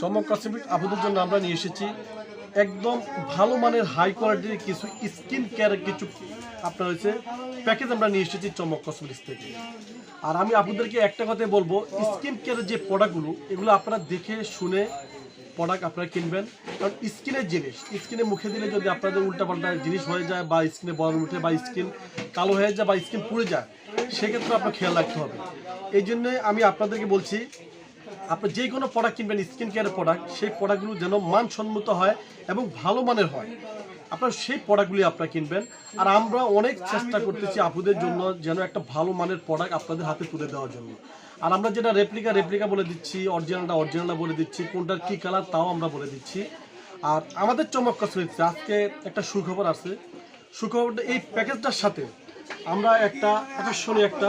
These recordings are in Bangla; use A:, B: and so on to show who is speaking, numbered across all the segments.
A: চমক কসমেটিক আপুদের জন্য আমরা নিয়ে এসেছি। একদম ভালো মানের হাই কোয়ালিটির কিছু স্কিন কেয়ারের কিছু আপনার হচ্ছে প্যাকেজ আমরা নিয়ে এসেছি চমক কসমেটিক্স থেকে। আর আমি আপনাদেরকে একটা কথাই বলব স্কিন কেয়ারের যে প্রোডাক্টগুলো এগুলো আপনারা দেখে শুনে প্রোডাক্ট আপনারা কিনবেন। কারণ স্কিনের জিনিস স্কিনে মুখে দিলে যদি আপনাদের উল্টাপাল্টা জিনিস হয়ে যায় বা স্কিনে বরণ উঠে বা স্কিন কালো হয়ে যায় বা স্কিন পুড়ে যায়, সেক্ষেত্রে আপনার খেয়াল রাখতে হবে। এই জন্য আমি আপনাদেরকে বলছি আপনি যে কোনো প্রোডাক্ট কিনবেন স্কিন কেয়ারের প্রোডাক্ট সেই প্রোডাক্টগুলো যেন মানসম্মত হয় এবং ভালো মানের হয়। আপনার সেই প্রোডাক্টগুলি আপনারা কিনবেন। আর আমরা অনেক চেষ্টা করতেছি আপুদের জন্য যেন একটা ভালো মানের প্রোডাক্ট আপনাদের হাতে তুলে দেওয়ার জন্য। আর আমরা যেটা রেপ্লিকা রেপ্লিকা বলে দিচ্ছি অরিজিনালটা অরিজিনালটা বলে দিচ্ছি, কোনটার কী কালার তাও আমরা বলে দিচ্ছি। আর আমাদের চমক কসমেটিক্স আজকে একটা সুখবর আছে। সুখবরটা এই প্যাকেজটার সাথে আমরা একটা আকর্ষণীয় একটা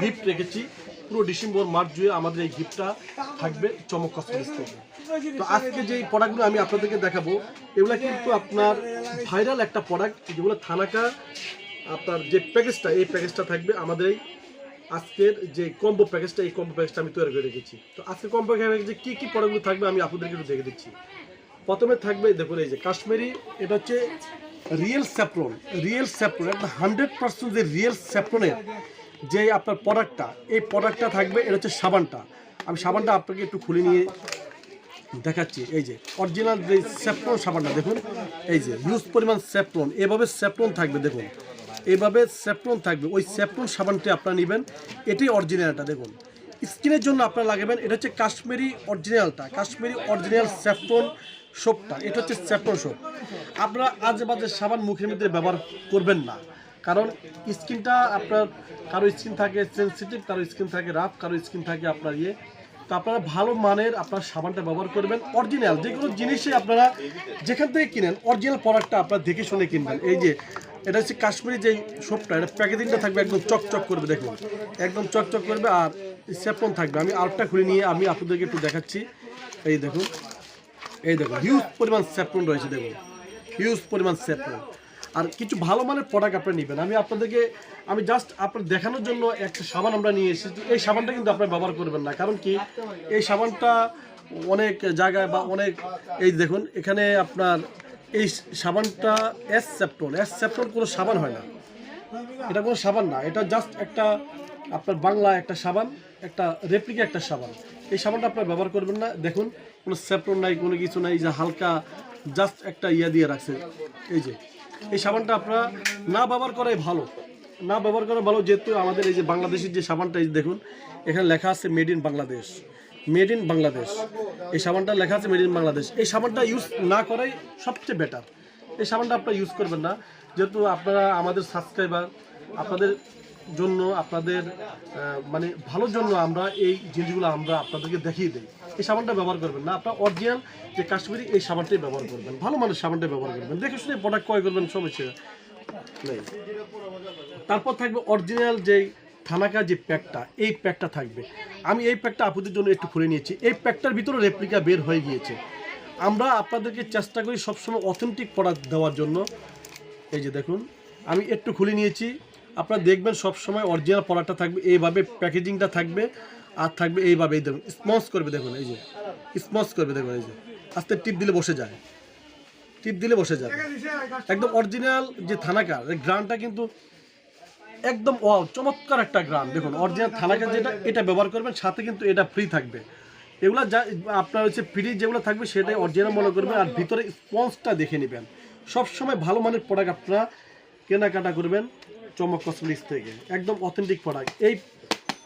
A: গিফট রেখেছি। পুরো ডিসেম্বর, মার্চ জুড়ে আমাদের এই গিফটটা থাকবে চমক কসমেটিক্স থেকে তো আজকে যে প্রোডাক্টগুলো আমি আপনাদেরকে দেখাবো, এগুলো কিন্তু আপনার ভাইরাল একটা প্রোডাক্ট যেগুলো থানাকা আপনার যে প্যাকেজটা এই প্যাকেজটা থাকবে আমাদের এই আজকের যে কম্বো প্যাকেজটা এই কম্বো প্যাকেজটা আমি তৈরি করে রেখেছি। তো আজকে কম্বো প্যাকেজে কী কী প্রোডাক্টগুলো থাকবে আমি আপনাদেরকে একটু দেখে দিচ্ছি। প্রথমে থাকবে, দেখুন এই যে কাশ্মীরি, এটা হচ্ছে রিয়েল স্যাপ্রন রিয়েল স্যাপ্রন একটা হান্ড্রেড পার্সেন্ট যে রিয়েল স্যাপ্রনের যে আপনার প্রোডাক্টটা এই প্রোডাক্টটা থাকবে, এটা হচ্ছে সাবানটা। আমি সাবানটা আপনাকে একটু খুলে নিয়ে দেখাচ্ছি। এই যে অরিজিনাল যে স্যাপ্রন সাবানটা, দেখুন। এই যে হিউজ পরিমাণ স্যাপ্রন এভাবে স্যাপ্রন থাকবে, দেখুন। এভাবে স্যাপ্রন থাকবে। ওই স্যাপ্রন সাবানটি আপনারা নেবেন। এটাই অরিজিনালটা দেখুন। স্কিনের জন্য আপনারা লাগাবেন, এটা হচ্ছে কাশ্মীরি অরিজিনালটা কাশ্মীরি অরিজিনাল স্যাপ্রন সোপটা এটা হচ্ছে স্যাপ্রন সোপ আপনারা আজে বাজে সাবান মুখের মধ্যে ব্যবহার করবেন না। কারণ স্কিনটা আপনার, কারও স্কিন থাকে সেন্সিটিভ কারও স্কিন থাকে রাফ কারও স্কিন থাকে আপনার ইয়ে। তো আপনারা ভালো মানের আপনার সাবানটা ব্যবহার করবেন অরিজিনাল যে কোনো জিনিসই আপনারা যেখান থেকে কিনেন অরিজিনাল প্রোডাক্টটা আপনারা দেখে শুনে কিনবেন। এই যে, এটা হচ্ছে কাশ্মীরি যে সোপটা এটা প্যাকেজিংটা থাকবে একদম চকচক করবে, দেখুন। একদম চকচক করবে আর স্যাপন থাকবে। আমি আরেকটা খুলে নিয়ে আমি আপনাদেরকে একটু দেখাচ্ছি। এই দেখুন এই দেখুন হিউজ পরিমাণ স্যাপন রয়েছে, দেখুন। হিউজ পরিমাণ স্যাপন। আর কিছু ভালো মানের প্রোডাক্ট আপনারা নেবেন। আমি আপনাদেরকে, আমি জাস্ট আপনার দেখানোর জন্য একটা সাবান আমরা নিয়ে এসেছি। এই সাবানটা কিন্তু আপনারা ব্যবহার করবেন না। কারণ কি, এই সাবানটা অনেক জায়গায় বা অনেক, এই দেখুন, এখানে আপনার এই সাবানটা এস সেপ্টন এস সেপ্টন কোনো সাবান হয় না। এটা কোনো সাবান না। এটা জাস্ট একটা আপনার বাংলা একটা সাবান, একটা রেপ্লিকা একটা সাবান। এই সাবানটা আপনার ব্যবহার করবেন না। দেখুন, কোনো সেপ্টন নাই, কোনো কিছু নাই। যে হালকা জাস্ট একটা ইয়া দিয়ে রাখছে। এই যে। এই সাবানটা আপনারা না ব্যবহার করাই ভালো। না ব্যবহার করা ভালো, যেহেতু আমাদের এই যে বাংলাদেশের যে সাবানটা, এই দেখুন, এখানে লেখা আছে made in Bangladesh. Made in Bangladesh. এই সাবানটা লেখা আছে মেড ইন বাংলাদেশ। এই সাবানটা ইউজ না করাই সবচেয়ে বেটার এই সাবানটা আপনারা ইউজ করবেন না। যেহেতু আপনারা আমাদের সাবস্ক্রাইবার আপনাদের জন্য আপনাদের মানে ভালোর জন্য আমরা এই জিনিসগুলো আমরা আপনাদেরকে দেখিয়ে দিই। এই সাবানটা ব্যবহার করবেন না। আপনার অরিজিনাল যে কাশ্মীরি এই সাবানটাই ব্যবহার করবেন। ভালো মানের সাবানটা ব্যবহার করবেন। দেখে শুনে প্রোডাক্ট ক্রয় করবেন সমস্যা নেই। তারপর থাকবে অরিজিনাল যেই থানাকা যে প্যাকটা, এই প্যাকটা থাকবে। আমি এই প্যাকটা আপুদের জন্য একটু খুলে নিয়েছি। এই প্যাকটার ভিতরে রেপ্লিকা বের হয়ে গিয়েছে। আমরা আপনাদেরকে চেষ্টা করি সবসময় অথেন্টিক প্রোডাক্ট দেওয়ার জন্য। এই যে দেখুন, আমি একটু খুলে নিয়েছি। আপনারা দেখবেন সবসময় অরিজিনাল প্রোডাক্টটা থাকবে, এইভাবে প্যাকেজিংটা থাকবে, আর থাকবে এইভাবে, এই দেখুন স্পঞ্জ করবে, দেখুন, এই যে স্পঞ্জ করবে, দেখুন, এই যে, আস্তে টিপ দিলে বসে যায় টিপ দিলে বসে যাবে একদম অরিজিনাল যে থানাকার গ্রানটা কিন্তু একদম ওয়াও চমৎকার একটা গ্রান, দেখুন অরিজিনাল থানাকার যেটা, এটা ব্যবহার করবেন, সাথে কিন্তু এটা ফ্রি থাকবে, এগুলো যা, আপনার হচ্ছে ফ্রি যেগুলো থাকবে, সেটাই অরিজিনাল মনে করবেন আর ভিতরে স্পঞ্জটা দেখে নেবেন, সবসময় ভালো মানের প্রোডাক্ট আপনারা কেনাকাটা করবেন চমক কসমেটিক্স থেকে। একদম অথেন্টিক প্রোডাক্ট এই,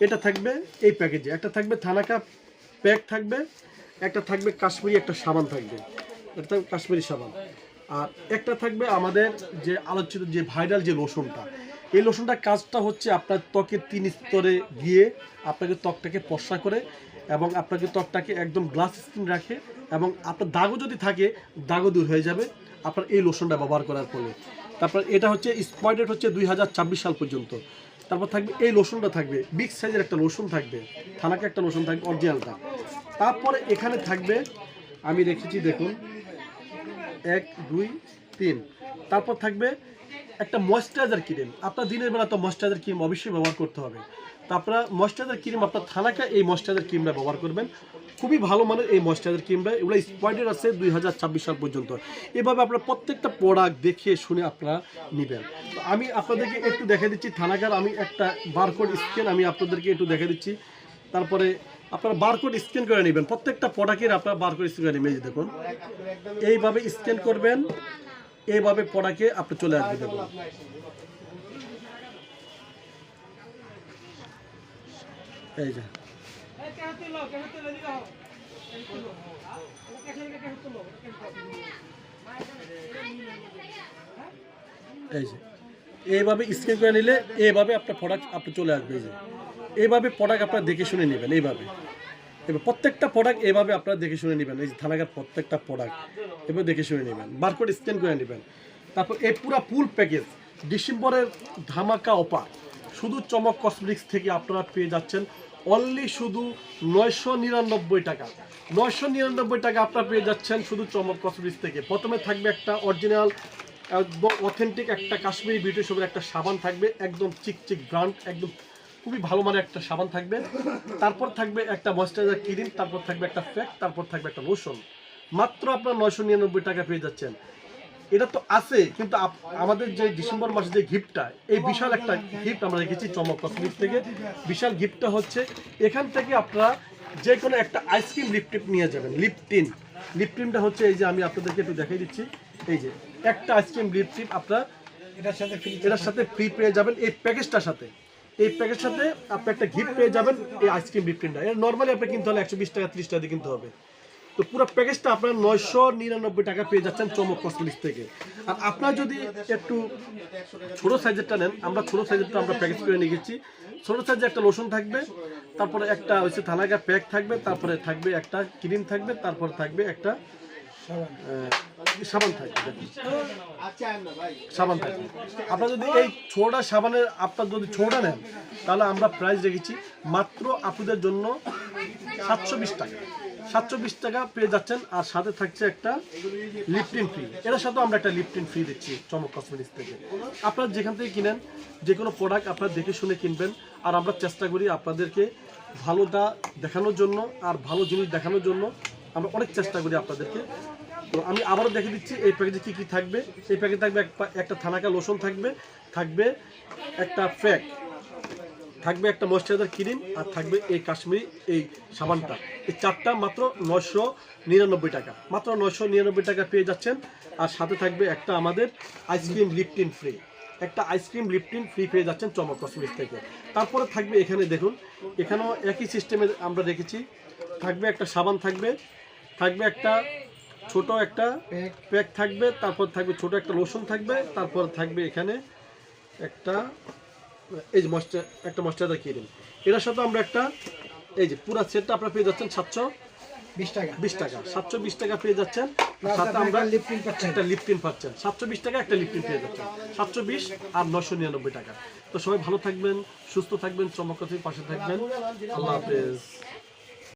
A: এটা থাকবে এই প্যাকেজে একটা থাকবে থানাকা প্যাক থাকবে, একটা থাকবে কাশ্মীরি একটা সাবান থাকবে। এটা থাকবে কাশ্মীরি সাবান। আর একটা থাকবে আমাদের যে আলোচিত যে ভাইরাল যে লোশনটা। এই লোশনটার কাজটা হচ্ছে আপনার ত্বকের তিন স্তরে গিয়ে আপনাকে ত্বকটাকে পশা করে এবং আপনাকে ত্বকটাকে একদম গ্লাস স্কিন রাখে এবং আপনার দাগও যদি থাকে, দাগও দূর হয়ে যাবে আপনার এই লোশনটা ব্যবহার করার ফলে। তারপর এটা হচ্ছে স্পয়েডেড হচ্ছে দুই সাল পর্যন্ত। তারপর থাকবে এই লোশনটা থাকবে, বিগ সাইজের একটা লোশন থাকবে থানাকে একটা লোশন থাকবে, অরিজিনালটা। তারপরে এখানে থাকবে, আমি রেখেছি দেখুন, এক, দুই, তিন। তারপর থাকবে একটা ময়েশ্চারাইজার ক্রিম আপনার দিনের বেলা তো ময়েশ্চারাইজার ক্রিম অবশ্যই ব্যবহার করতে হবে। আপনারা ময়শ্চারাইজার ক্রিম আপনার থানাকা এই ময়শ্চারাইজার ক্রিমটা ব্যবহার করবেন। খুবই ভালো মানের এই ময়শ্চারাইজার ক্রিমটা এগুলো স্পয়েডের আছে দুই হাজার ছাব্বিশ সাল পর্যন্ত। এভাবে আপনারা প্রত্যেকটা প্রোডাক্ট দেখে শুনে আপনারা নেবেন। আমি আপনাদেরকে একটু দেখে দিচ্ছি থানাকার আমি একটা বারকোড স্ক্যান আমি আপনাদেরকে একটু দেখে দিচ্ছি। তারপরে আপনারা বারকোড স্ক্যান করে নেবেন, প্রত্যেকটা প্রোডাক্টের আপনারা বারকোড স্ক্যান করে নেবেন। দেখুন, এইভাবে স্ক্যান করবেন, এইভাবে প্রোডাক্টে আপনি চলে আসবে দেখুন এই যে। এই যে। এইভাবে স্ক্যান করে নিলে এইভাবে আপনার প্রোডাক্ট আপনি চলে আসবে, এই যে। এইভাবে প্রোডাক্ট আপনারা দেখে শুনে নেবেন, এইভাবে। এবার প্রত্যেকটা প্রোডাক্ট এইভাবে আপনারা দেখে শুনে নেবেন, এই যে থানাকার প্রত্যেকটা প্রোডাক্ট এভাবে দেখে শুনে নেবেন বারকোড স্ক্যান করে নেবেন। তারপর এই পুরো ফুল প্যাকেজ ডিসেম্বরের ধামাকা অফার শুধু চমক কসমেটিক্স থেকে আপনারা পেয়ে যাচ্ছেন অনলি শুধু নয়শো নিরানব্বই টাকা। নয়শো নিরানব্বই টাকা আপনারা পেয়ে যাচ্ছেন শুধু চমক কসমেটিক্স থেকে। প্রথমে থাকবে একটা অরিজিনাল একদম অথেন্টিক একটা কাশ্মীরি বিউটি শপের একটা সাবান থাকবে, একদম চিকচিক ব্র্যান্ড একদম খুবই ভালো মানের একটা সাবান থাকবে। তারপর থাকবে একটা ময়শ্চারাইজার ক্রিম, তারপর থাকবে একটা ফ্যাক তারপর থাকবে একটা লোশন মাত্র আপনার নয়শো নিরানব্বই টাকা পেয়ে যাচ্ছেন। এটা তো আছে কিন্তু আমাদের যে ডিসেম্বর মাসে যে গিফটটা এই বিশাল একটা গিফট আমরা রেখেছি চমক কসমেটিক্স থেকে। বিশাল গিফটটা হচ্ছে এখান থেকে আপনারা যে কোনো একটা আইসক্রিম লিপটিপ নিয়ে যাবেন লিপটিন লিপটিনটা হচ্ছে এই যে আমি আপনাদেরকে একটু দেখাই দিচ্ছি এই যে একটা আইসক্রিম লিপটিপ আপনারা
B: এটার সাথে ফ্রি
A: এটার সাথে ফ্রি পেয়ে যাবেন এই প্যাকেজটার সাথে। এই প্যাকেজের সাথে আপনি একটা গিফট পেয়ে যাবেন এই আইসক্রিম লিপটিনটা এর নর্মালি আপনি কিনতে হলে একশো বিশ টাকা ত্রিশ টাকা দিয়ে কিনতে হবে। তো পুরো প্যাকেজটা আপনার নয়শো নিরানব্বই টাকা পেয়ে যাচ্ছেন চমক কসমেটিক্স থেকে। আর আপনার যদি একটু ছোট সাইজেরটা নেন, আমরা ছোট সাইজেরটা আমরা প্যাকেজ করে নিয়ে গেছি। ছোট সাইজে একটা লোশন থাকবে, তারপরে একটা হচ্ছে থানাগা প্যাক থাকবে, তারপরে থাকবে একটা ক্রিম থাকবে, তারপরে থাকবে একটা
B: সাবান
A: থাকবে সাবান থাকবে। আপনার যদি এই ছোটা সাবানের, আপনার যদি নেন, তাহলে আমরা প্রাইস রেখেছি মাত্র আপনাদের জন্য সাতশো বিশ টাকা। সাতশো বিশ টাকা পেয়ে যাচ্ছেন, আর সাথে থাকছে একটা লিপটিন ফ্রি এর সাথেও আমরা একটা লিপটিন ফ্রি দিচ্ছি চমক কসমেটিক্স থেকে। আপনারা যেখান থেকে কিনেন, যে কোনো প্রোডাক্ট আপনারা দেখে শুনে কিনবেন, আর আমরা চেষ্টা করি আপনাদেরকে ভালোটা দেখানোর জন্য, আর ভালো জিনিস দেখানোর জন্য আমরা অনেক চেষ্টা করি আপনাদেরকে। তো আমি আবারও দেখে দিচ্ছি, এই প্যাকেজে কি কি থাকবে। এই প্যাকেজে থাকবে একটা থানাকা লোশন থাকবে থাকবে একটা ফ্যাক থাকবে একটা ময়শ্চারাইজার ক্রিম আর থাকবে এই কাশ্মীরি এই সাবানটা। এই চারটা মাত্র নয়শো নিরানব্বই টাকা। মাত্র নয়শো নিরানব্বই টাকা পেয়ে যাচ্ছেন। আর সাথে থাকবে একটা আমাদের ice cream lip tint free একটা ice cream lip tint free পেয়ে যাচ্ছেন চমক কসমেটিক্স থেকে। তারপরে থাকবে এখানে দেখুন এখানেও একই সিস্টেমে আমরা রেখেছি। থাকবে একটা সাবান থাকবে থাকবে একটা ছোট একটা
B: প্যাক
A: প্যাক থাকবে তারপর থাকবে ছোট একটা লোশন থাকবে তারপর থাকবে এখানে একটা এই যে ময়শ্চার একটা ময়শ্চারাইজার দিন। এটার সাথে আমরা একটা এই যে পুরো সেটটা আপনারা পেয়ে যাচ্ছেন সাতশো
B: বিশ টাকা।
A: বিশ টাকা। সাতশো বিশ টাকা পেয়ে যাচ্ছেন। সাথে আমরা
B: লিপটিন পাচ্ছেন।
A: একটা লিপটিন পাচ্ছেন। সাতশো বিশ টাকা একটা লিপটিন পেয়ে যাচ্ছেন। সাতশো বিশ আর নশো নিরানব্বই টাকা। তো সবাই ভালো থাকবেন সুস্থ থাকবেন চমৎকার পাশে থাকবেন। আল্লাহ হাফেজ।